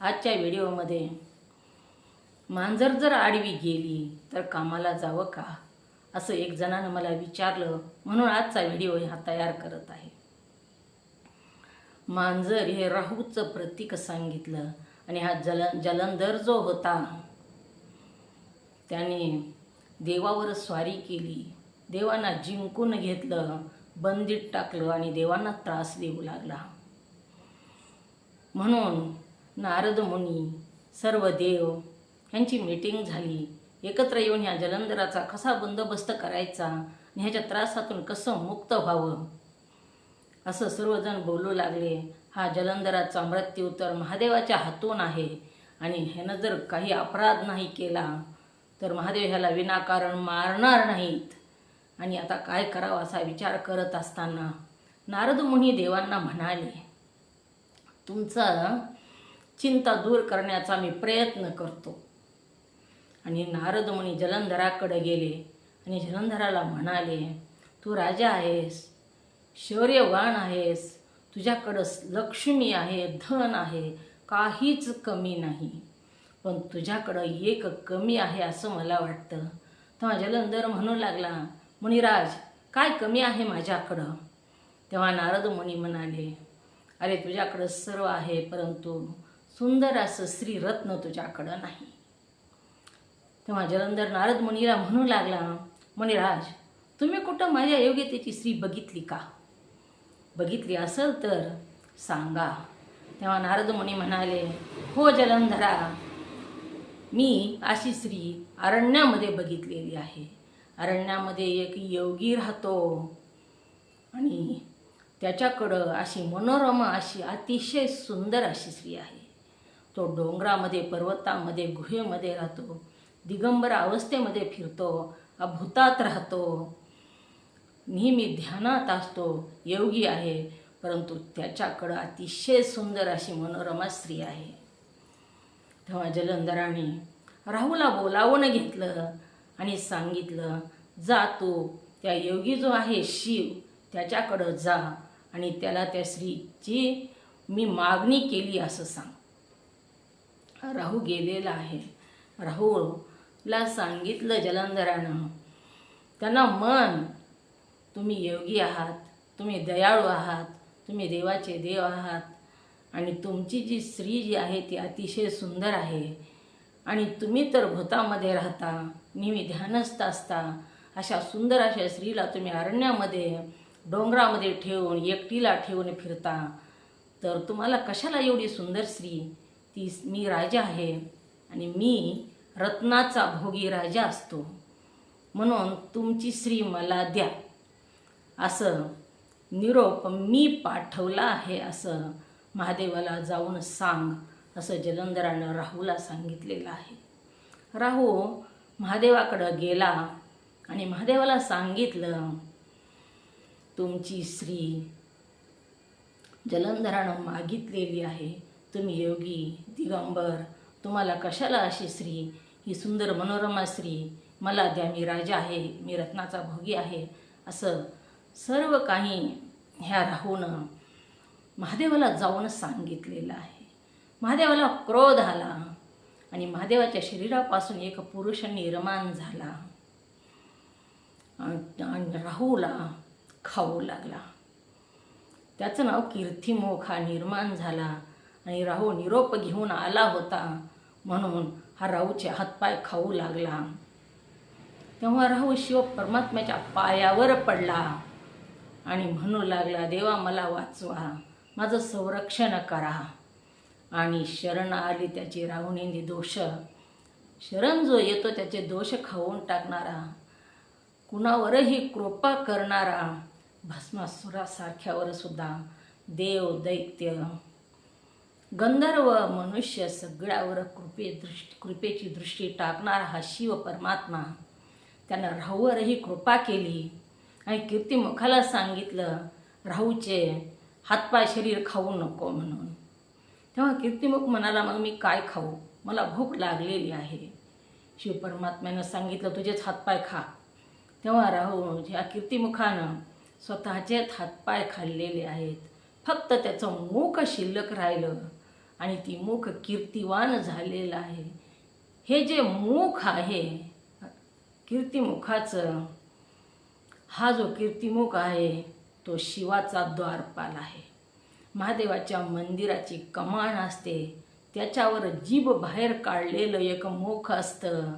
आजच्या व्हिडिओमध्ये मांजर जर आडवी गेली तर कामाला जावं का? असं एक जणानं मला विचारलं म्हणून आजचा व्हिडिओ हा तयार करत आहे. मांजर हे राहूचं प्रतीक सांगितलं आणि हा जल जलंधर जो होता त्याने देवावर स्वारी केली. देवांना जिंकून घेतलं बंदीत टाकलं आणि देवांना त्रास देऊ लागला. म्हणून नारद मुनी सर्व देव ह्यांची मीटिंग झाली. एकत्र येऊन ह्या जलंधराचा कसा बंदोबस्त करायचा आणि ह्याच्या त्रासातून कसं मुक्त व्हावं? असं सर्वजण बोलू लागले. हा जलंधराचा मृत्यू तर महादेवाच्या हातून आहे. आणि ह्यानं जर काही अपराध नाही केला तर महादेव ह्याला विनाकारण मारणार नाहीत. आणि आता काय करावं असा विचार करत असताना नारद मुनी देवांना म्हणाले तुमचा चिंता दूर करण्याचा मी प्रयत्न करतो. आणि नारद मुनी जलंधराकडे गेले आणि जलंधराला म्हणाले तू राजा आहेस शौर्यवान आहेस तुझ्याकडं लक्ष्मी आहे धन आहे काहीच कमी नाही. पण तुझ्याकडं एक कमी आहे असं मला वाटतं. तेव्हा जलंधर म्हणू लागला मुनिराज काय कमी आहे माझ्याकडं? तेव्हा नारद मुनी म्हणाले अरे तुझ्याकडं सर्व आहे परंतु सुंदर असं श्रीरत्न तुझ्याकडं नाही. तेव्हा जलंधर नारद मुनीला म्हणू लागला मुनिराज तुम्ही कुठं माझ्या योग्यतेची स्त्री बघितली का? बघितली असेल तर सांगा. तेव्हा नारद मुनी म्हणाले हो जलंधरा मी अशी स्त्री अरण्यामध्ये बघितलेली आहे. अरण्यामध्ये एक योगी राहतो आणि त्याच्याकडं अशी मनोरमा अशी अतिशय सुंदर अशी स्त्री आहे. तो डोंगरामध्ये पर्वतामध्ये गुहेमध्ये राहतो. दिगंबर अवस्थेमध्ये फिरतो. अभूतात राहतो. नेहमी ध्यानात असतो. योगी आहे. परंतु त्याच्याकडं अतिशय सुंदर अशी मनोरमा स्त्री आहे. तेव्हा जलंधराने राहूला बोलावून घेतलं आणि सांगितलं जा तू. त्या योगी जो आहे शिव त्याच्याकडं जा आणि त्याला त्या स्त्रीची मी मागणी केली असं सांग. राहू गेलेला आहे. राहुला सांगितलं जलंधरानं. त्यांना मन तुम्ही योगी आहात तुम्ही दयाळू आहात तुम्ही देवाचे देव आहात आणि तुमची जी स्त्री जी आहे ती अतिशय सुंदर आहे. आणि तुम्ही तर भूतामध्ये राहता नेहमी ध्यानस्थ असता. अशा सुंदर अशा स्त्रीला तुम्ही अरण्यामध्ये डोंगरामध्ये ठेवून एकटीला ठेवून फिरता. तर तुम्हाला कशाला एवढी सुंदर स्त्री? ती मी राजा आहे आणि मी रत्नाचा भोगी राजा असतो. म्हणून तुमची श्री मला द्या. असं निरोप मी पाठवला आहे असं महादेवाला जाऊन सांग असं जलंधरानं राहूला सांगितलेलं आहे. राहू महादेवाकडं गेला आणि महादेवाला सांगितलं तुमची श्री जलंधरानं मागितलेली आहे. तुम्ही योगी दिगंबर तुम्हाला कशाला अशी स्त्री? ही सुंदर मनोरमा स्त्री. मला द्या मी राजा आहे मी रत्नाचा भोगी आहे. असं सर्व काही ह्या राहूनं महादेवाला जाऊन सांगितलेलं आहे. महादेवाला क्रोध आला आणि महादेवाच्या शरीरापासून एक पुरुष निर्माण झाला. आणि राहूला खाऊ लागला. त्याचं नाव कीर्तिमोख हा निर्माण झाला. आणि राहू निरोप घेऊन आला होता. म्हणून हा राहूचे हातपाय खाऊ लागला. तेव्हा राहू शिव परमात्म्याच्या पायावर पडला आणि म्हणू लागला देवा मला वाचवा माझं संरक्षण करा. आणि शरण आली त्याची राहुणींनी दोष. शरण जो येतो त्याचे दोष खाऊन टाकणारा कुणावरही कृपा करणारा भस्मासुरासारख्यावर सुद्धा देव दैत्य. गंधर्व मनुष्य सगळ्यावर कृपे दृष्टी कृपेची दृष्टी टाकणारा हा शिव परमात्मा. त्यानं राहूवरही कृपा केली आणि कीर्तिमुखाला सांगितलं राहूचे हातपाय शरीर खाऊ नको म्हणून. तेव्हा कीर्तिमुख म्हणाला मग मी काय खाऊ? मला भूक लागलेली आहे. शिवपरमात्म्यानं सांगितलं तुझेच हातपाय खा. तेव्हा राहू ह्या कीर्तिमुखानं स्वतःचेच हातपाय खाल्लेले आहेत. फक्त त्याचं मुख शिल्लक राहिलं. आणि ती मुख कीर्तिवान झालेलं आहे. हे जे मुख आहे कीर्तिमुखाचं हा जो कीर्तिमुख आहे तो शिवाचा द्वारपाल आहे. महादेवाच्या मंदिराची कमान असते त्याच्यावर जीभ बाहेर काढलेलं एक मुख असतं.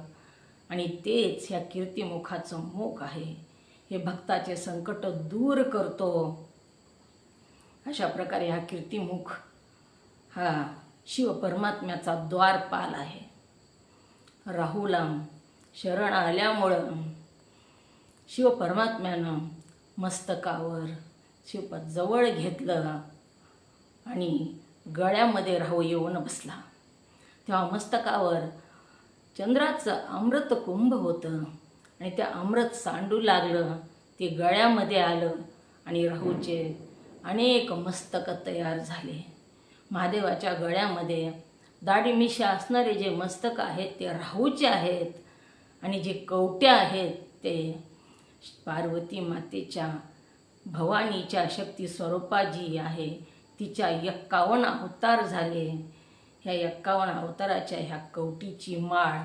आणि तेच ह्या कीर्तिमुखाचं मुख आहे. हे भक्ताचे संकट दूर करतो. अशा प्रकारे हा कीर्तिमुख हा शिव परमात्म्याचा द्वारपाल आहे. राहुला शरण आल्यामुळं शिव परमात्म्यानं मस्तकावर शिवपद जवळ घेतलं आणि गळ्यामध्ये राहू येऊन बसला. तेव्हा मस्तकावर चंद्राचं अमृत कुंभ होतं आणि त्या अमृत सांडू लागलं ते गळ्यामध्ये आलं आणि राहूचे अनेक मस्तक तयार झाले. महादेवाच्या गळ्यामध्ये दाढी मिशा असणारे जे मस्तक आहेत ते राहूचे आहेत आणि जे कवट्या आहेत ते पार्वती मातेच्या भवानीच्या शक्ती स्वरूपा जी आहे. तिच्या एक्कावन्न अवतार झाले. ह्या एक्कावन्न अवताराच्या ह्या कवटीची माळ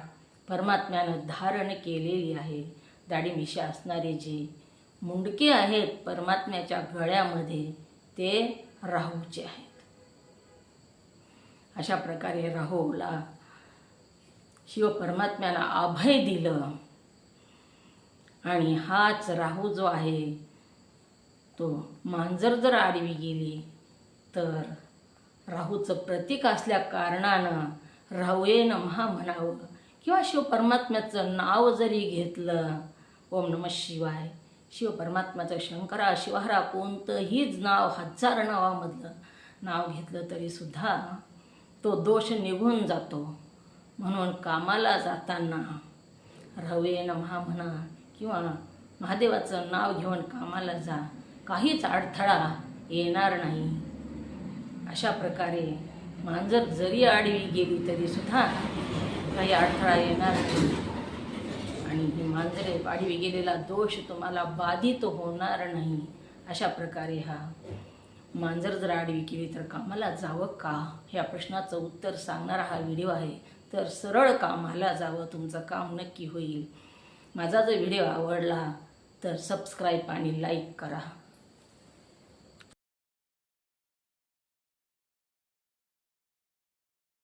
परमात्म्यानं धारण केलेली आहे. दाढी मिशा असणारे जे मुंडके आहेत परमात्म्याच्या गळ्यामध्ये ते राहूचे आहे अशा प्रकारे राहूला शिव परमात्म्याला अभय दिलं. आणि हाच राहू जो आहे तो मांजर जर आडवी गेली तर राहूचं प्रतीक असल्या कारणानं राहुयेन महा म्हणावं किंवा शिव परमात्म्याचं नाव जरी घेतलं ओम नम शिवाय शिव परमात्म्याचं शंकरा शिवहरा कोणतंहीच नाव हजार नावामधलं नाव घेतलं तरीसुद्धा तो दोष निघून जातो. म्हणून कामाला जाताना रवे महा म्हणा किंवा महादेवाचं नाव घेऊन कामाला जा. काहीच अडथळा येणार नाही. अशा प्रकारे मांजर जरी आडवी गेली तरीसुद्धा काही अडथळा येणार नाही. आणि ही मांजरे आडवी गेलेला दोष तुम्हाला बाधित होणार नाही. अशा प्रकारे हा मांजर जर आडवी केली तर कामाला जावं का? ह्या प्रश्नाचं उत्तर सांगणारा हा व्हिडिओ आहे. तर सरळ कामाला जावं तुमचं काम नक्की होईल. माझा जर व्हिडिओ आवडला तर सबस्क्राईब आणि लाईक करा.